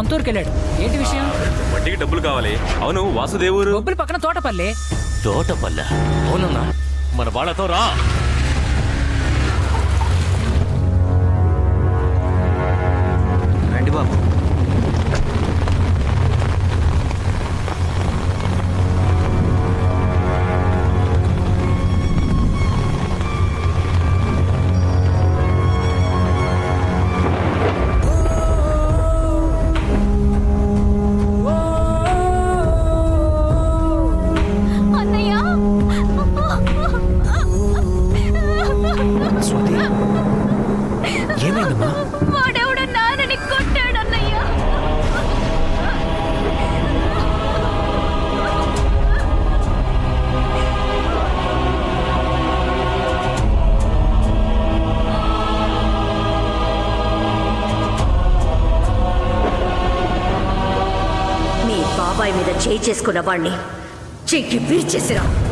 వాసు ఉన్నాడా అన్నయ్య వాళ్ళ సొంత ఊరికి వెళ్ళాడు ఏంటి విషయం? వడ్డీకి డబ్బులు కావాలి. అవును వాసుదేవూరు? బొబ్బుల పక్కన తోటపల్లి. తోటపల్లె? అవునన్నా. మన వాళ్ళతో రా. చేయి చేసుకున్న వాణ్ణి. చెయ్యి విరిచేసిరా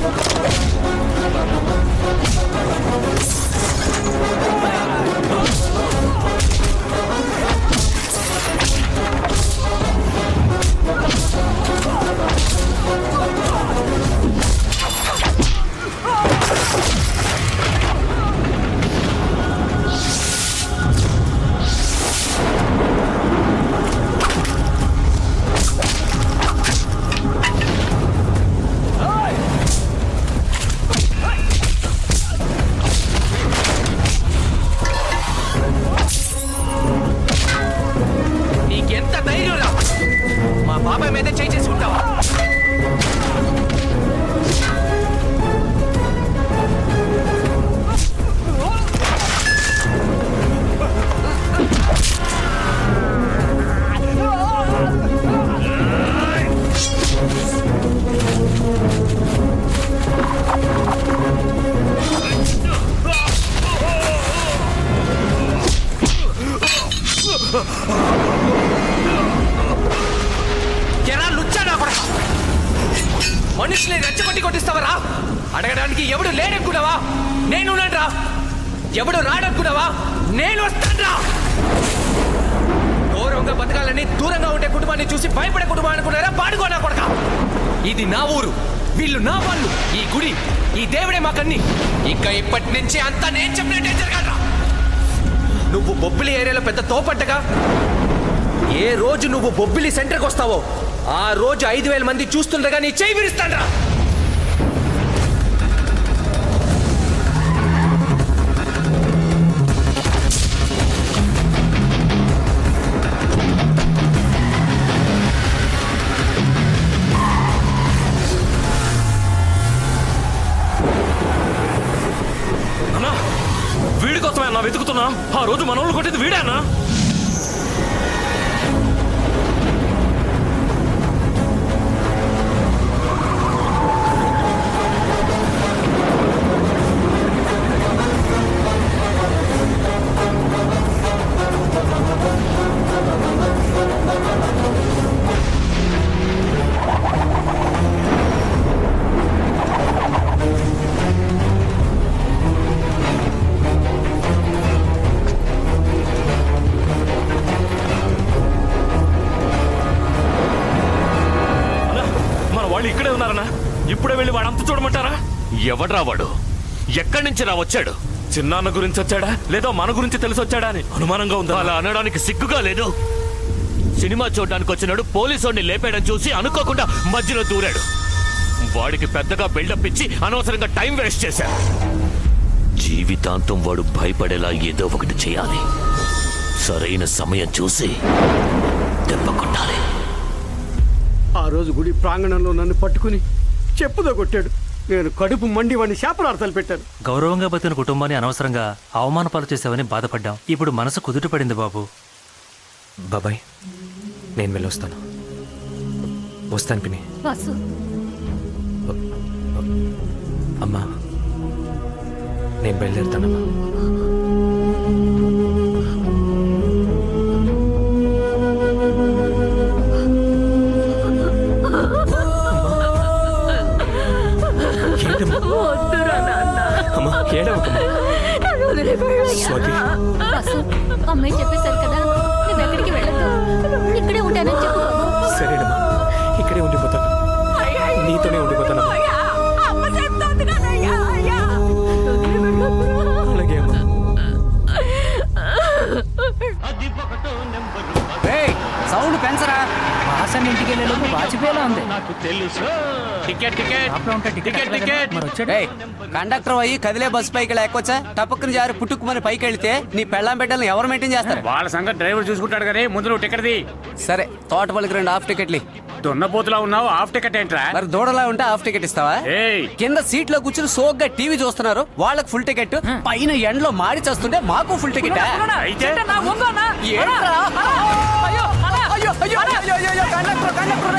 Let's go. మా బాబాయ్ మీద చేయి అడగడానికి ఎవడు లేడనుకున్నావా నేను రా ఎవడు రాడనుకున్నావా నేను వస్తానురా. గౌరవంగా బతకాలని దూరంగా ఉండే కుటుంబాన్ని చూసి భయపడే కుటుంబం అనుకున్నారా? పాడుకో నా కొడక. ఇది నా ఊరు. వీళ్ళు నా వాళ్ళు. ఈ గుడి ఈ దేవుడే మాకన్ని ఇంకా ఇప్పటి నుంచి అంతా నేను చెప్పినట్టే జరగాలరా నువ్వు బొబ్బిలి ఏరియాలో పెద్ద తోపట్టగా ఏ రోజు నువ్వు బొబ్బిలి సెంటర్కి వస్తావో ఆ రోజు ఐదు వేల మంది చూస్తుండగా నీ చేయి విరుస్తాడ్రా చూడమంటారా? ఎవడ్రా వాడు? ఎక్కడి నుంచి రా వచ్చాడు? చిన్నాన్న గురించి వచ్చాడా? లేదా మన గురించి తెలిసి వచ్చాడా అని అనుమానంగా ఉంది? అలా అనడానికి సిగ్గుగా లేదు. సినిమా చూడడానికి వచ్చినాడు పోలీసు లేపాడని చూసి అనుకోకుండా మధ్యలో దూరాడు. వాడికి పెద్దగా బిల్డప్ ఇచ్చి అనవసరంగా టైం వేస్ట్ చేశాడు. జీవితాంతం వాడు భయపడేలా ఏదో ఒకటి చేయాలి. సరైన సమయం చూసి దెబ్బ కొట్టాలి ఆ రోజు గుడి ప్రాంగణంలో నన్ను పట్టుకుని చెప్పుతో కొట్టాడు. నేను కడుపు మండి వాడిని శాపనార్థాలు పెట్టాను. గౌరవంగా బతిన కుటుంబాన్ని అనవసరంగా అవమానపాలు చేసావని బాధపడ్డాం. ఇప్పుడు మనసు కుదుట పడింది బాబు. బాబాయ్ నేను వెళ్ళొస్తాను. వస్తాను వాసు అమ్మా నేను బయలుదేరుతానమ్మా. అమ్మా, ఏడవకమ్మా. స్వాతి. అమ్మాయి చెప్పేశారు కదా నువ్వు ఎక్కడికి వెళ్ళదు ఇక్కడే ఉంటానని చెప్పు సరేనమ్మా ఇక్కడే ఉండిపోతాను. నీతోనే ఉండిపోతానమ్మా అలాగే అమ్మా. సౌండ్ పెంచరా? వాసన ఇంటికి వెళ్ళేలోపు వాచిపోయేలా ఉంది. Ticket ticket. షాప్లో ఉంటే టికెట్ టికెట్, టికెట్. మరి వచ్చాడు. కండక్టర్ అయ్యి కదిలే బస్ పైకి లేకొచ్చా? టపక్కుని జారి పుట్టుకుమని పైకి వెళ్తే నీ పెళ్ళాం బిడ్డల్ని ఎవరు మెయింటైన్ చేస్తారు? వాళ్ళ సంగతి డ్రైవర్ చూసుకుంటాడు కానీ ముందు నువ్వు టికెట్ది సరే తోటపల్లికి రెండు హాఫ్ టికెట్లు దున్నపోతులా ఉన్నావు హాఫ్ టికెట్ ఏంట్రా? మరి దూడలా ఉంటే హాఫ్ టికెట్ ఇస్తావా? ఏయ్. కింద సీట్లో కూర్చుని సోగ్గా టీవీ చూస్తున్నారు వాళ్ళకి ఫుల్ టికెట్ పైన ఎండలో మాడి చేస్తుంటే మాకు ఫుల్ టికెట్? అయితే? నా ముందు అన్నా. అన్నా, అయ్యో. అయ్యో అయ్యో అయ్యో అయ్యో కండక్టర్ కండక్టర్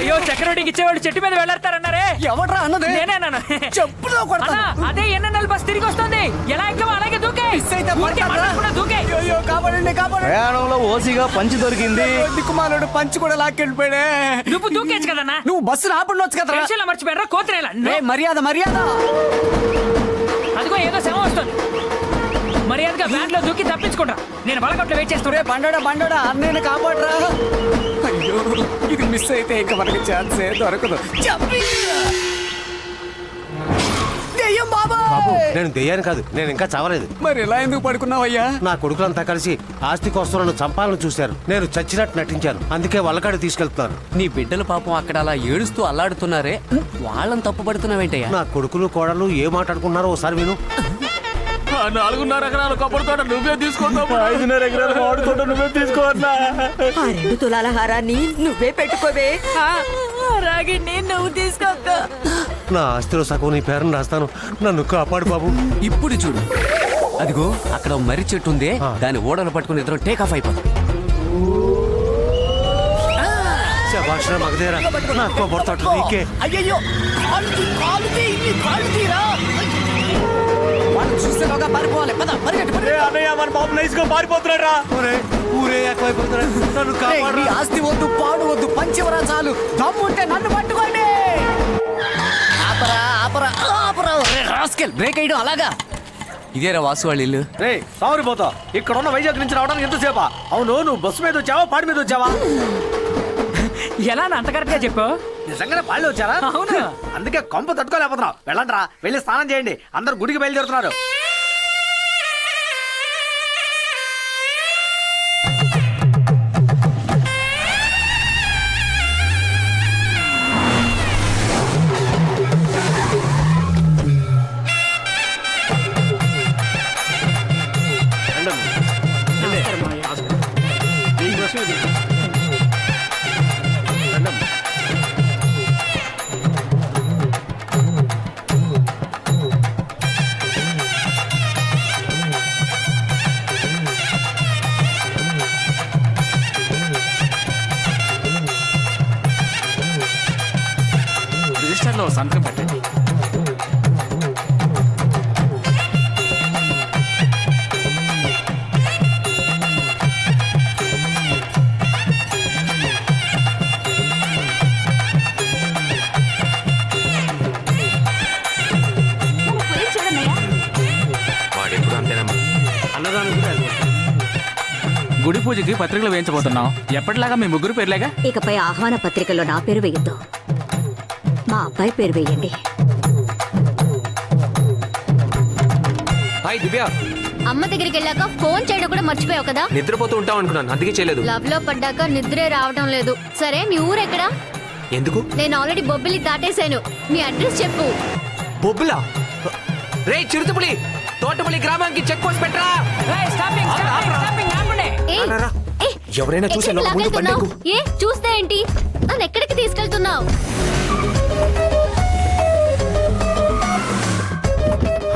అయ్యో చక్రవడ్డీకి ఇచ్చేవాడు చెట్టు మీద వెళ్ళారన్నారే. ఎవడ్రా అన్నది? నేనేనాను చెప్పులో కొడతాను అదే ఎన్నెన్నెల బస్ తిరిగి వస్తుంది. ఎలా ఎక్కమో అలాగే దూకే. దూకే. ప్రయాణంలో ఓసిగా పంచి దొరికింది. దిక్కుమాలోడు పంచి కూడా లాక్కెళ్ళిపోయాడే. నువ్వు దూకేచ్చు కదన్నా? నువ్వు బస్సు ఆపండొచ్చు కదరా? టెన్షన్ మర్చిపోయారా కోతిరేలా. మర్యాద మర్యాద. అదిగో ఏదో శవం వస్తుంది. మర్యాదగా వ్యాన్లో దూకి తప్పించుకుంటా. నేను వలకట్లో వెయిట్ చేస్తున్నా బండోడా బండోడా అన్నయ్యని కాపాడరా. అయ్యో ఇది మిస్ అయితే ఇంకా మనకి ఛాన్సే దొరకదు. బాబా నేను దెయ్యాను కాదు నేను ఇంకా చావలేదు. మరి ఇలా ఎందుకు పడుకున్నావయ్యా? నా కొడుకులంతా కలిసి ఆస్తి కోసం నన్ను చంపాలని చూశారు. నేను చచ్చినట్టు నటించాను. అందుకే వల్లకాడి తీసుకెళ్తున్నాను నీ బిడ్డలు పాపం అక్కడ అలా ఏడుస్తూ అల్లాడుతున్నారే వాళ్ళని తప్పు పడుతున్నావేంటయ్యా నా కొడుకులు కోడలు ఏ మాట్లాడుకున్నారో ఒకసారి విను. ఆ నాలుగున్నర ఎకరాల కొబ్బరి తోట నువ్వే తీసుకుంటావు ఐదున్నర ఎకరాలు మామిడి తోట నువ్వే తీసుకోవట్లా. ఆ రెండు తులాల హారాన్ని నువ్వే పెట్టుకోవే. రాగిణి నువ్వు తీసుకోక నా ఆస్తిలో సగం నీ పేరుని రాస్తాను. నన్ను కాపాడు బాబు. ఇప్పుడు చూడు. అదిగో అక్కడ మర్రి చెట్టు ఉంది. దాని ఓడలు పట్టుకుని ఇద్దరు టేక్ ఆఫ్ అయిపోతాం. శభాషణ నా కొబ్బరి తోట నీకే. అయ్యయ్యో వాళ్ళు చూసేలోగా పారిపోవాలి. పద పరిగెట్టు. అన్నయ్య మన బాబు నైస్గా పారిపోతున్నాడు రా. ఊరే ఎక్కువైపోతున్నాడు. నన్ను కాపాడు నీ ఆస్తి వద్దు పాడు వద్దు పంచివరా చాలు. దమ్ముంటే నన్ను పట్టుకోండి. ఆపరా ఆపరా ఆపరా. ఒరే రాస్కెల్ బ్రేక్ అయ్యడం అలాగా? ఇదేరా వాసు వాళ్ళ ఇల్లు. రే సావరిపోతా ఇక్కడ ఉన్న వైజాగ్ నుంచి రావడానికి ఎంతసేపా? అవును నువ్వు బస్సు మీద వచ్చావా పాడి మీద వచ్చావా? ఎలా నా అంత కరెక్ట్గా చెప్పు? నిజంగానే పాళ్ళు వచ్చారా? అవును. అందుకే కొంప తట్టుకోలేకపోతున్నావు. వెళ్ళండి రా వెళ్ళి స్నానం చేయండి. అందరు గుడికి బయలుదేరుతున్నారు. రిజిస్టర్ లో సంతకం పెట్టండి గుడి పూజకి పత్రికలు వేయించబోతున్నాం ఎప్పటిలాగా మీ ముగ్గురు పేర్లేగా? ఇకపై ఆహ్వాన పత్రికలో నా పేరు వేయద్దు. మా అబ్బాయి పేరు వేయండి. అమ్మ దగ్గరికి వెళ్ళాక ఫోన్ చేయడం కూడా మర్చిపోయావు కదా? నిద్రపోతూ ఉంటాం అనుకున్నాను అందుకే చేయలేదు. లవ్లో పడ్డాక నిద్రే రావడం లేదు. సరే మీ ఊరు ఎక్కడ? ఎందుకు? నేను ఆల్రెడీ బొబ్బిలి దాటేశాను. మీ అడ్రస్ చెప్పు. బొబ్బులా? రే చిరుతపులి తోటపల్లి గ్రామానికి చెక్ పోస్ట్ పెట్టరా? ఏయ్, రా, రా. ఏయ్, ఎవరైనా చూసే ఎక్కడికి లోపు ముందు. ఏ చూస్తే ఏంటి? నన్ను ఎక్కడికి తీసుకెళ్తున్నావు?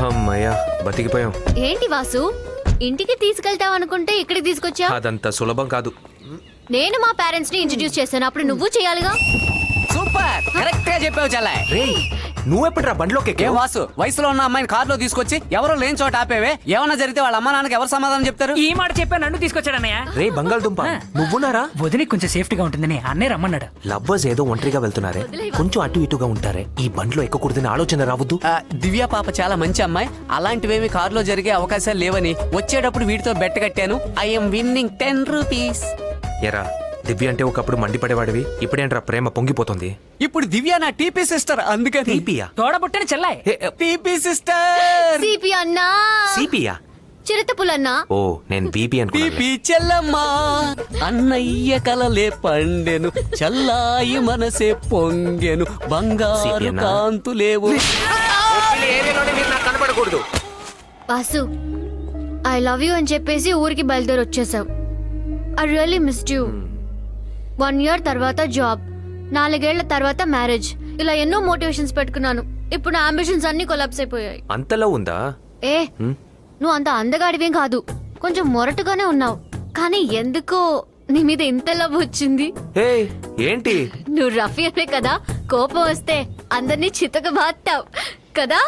అమ్మయ్యా బతికిపోయాం. ఏంటి వాసు? ఇంటికి తీసుకెళ్తావు అనుకుంటే ఇక్కడికి తీసుకొచ్చా అదంత సులభం కాదు. నేను మా పేరెంట్స్ని ఇంట్రడ్యూస్ చేశాను. అప్పుడు నువ్వు చేయాలిగా? సూపర్! కరెక్ట్గా చెప్పావు రే నువ్వెప్పుడురా బండ్లోకి ఏ వాసు వయసులో ఉన్న అమ్మాయిని కారులో తీసుకొచ్చి ఎవరో లేని చోట ఆపేవే? ఏమన్నా జరిగితే వాళ్ళ అమ్మా నాన్నకి ఎవరు సమాధానం చెప్తారు? ఈ మాట చెప్పా నన్ను తీసుకొచ్చాడన్నయ్య. రే బంగాళదుంప నువ్వున్నారా? వదిలి కొంచెం సేఫ్టీగా ఉంటుందని అన్నయ్య రమ్మన్నాడు. లవ్వర్స్ ఏదో ఒంటరిగా వెళ్తున్నారే. కొంచెం అటు ఇటుగా ఉంటారే. ఈ బండ్లో ఎక్కకూడదని ఆలోచన రావద్దు. ఆ, దివ్య పాప చాలా మంచి అమ్మాయి. అలాంటివేమి కారులో జరిగే అవకాశాలు లేవని వచ్చేటప్పుడు వీటితో బెట్ట కట్టాను. ఐఎమ్ విన్నింగ్ టెన్ రూపీస్ ఎరా దివ్య అంటే ఒకప్పుడు మండిపడేవాడివి ఇప్పుడేంట్రా ప్రేమ పొంగిపోతుంది? ఇప్పుడు దివ్య నా టీపీ సిస్టర్ అందుకని. సిపియా తోడబుట్టని చెల్లాయ్. TP sister. సిపి అన్నా. సిపియా? చిరుతపులన్నా. ఓ నేను బీపీ అనుకున్నా టీపీ చెల్లమ్మా అన్నయ్య కలలే పండెను చల్లాయి మనసే పొంగెను బంగారు సిపియనా? కాంతులేవు కనపడకూడదు. వాసు ఐ లవ్ యూ అని చెప్పేసి ఊరికి బయలుదేరి వచ్చేసావు I really missed you one year తర్వాత జాబ్ నాలుగేళ్ళ తర్వాత మ్యారేజ్. ఇలా ఎన్నో మోటివేషన్స్ పెట్టుకున్నాను. ఇప్పుడు అంబిషన్స్ అన్ని కొలాప్స్ అయిపోయాయి. అంతలో ఉందా? ఏ నువ్వు అంత అందగాడివేం కాదు. కొంచెం మొరటుగానే ఉన్నావు. కానీ ఎందుకో నీ మీద ఇంత లవ్ వచ్చింది? ఏంటి? నువ్వు రఫీ అనే కదా? కోపం వస్తే అందరినీ చితక బాస్తావు కదా.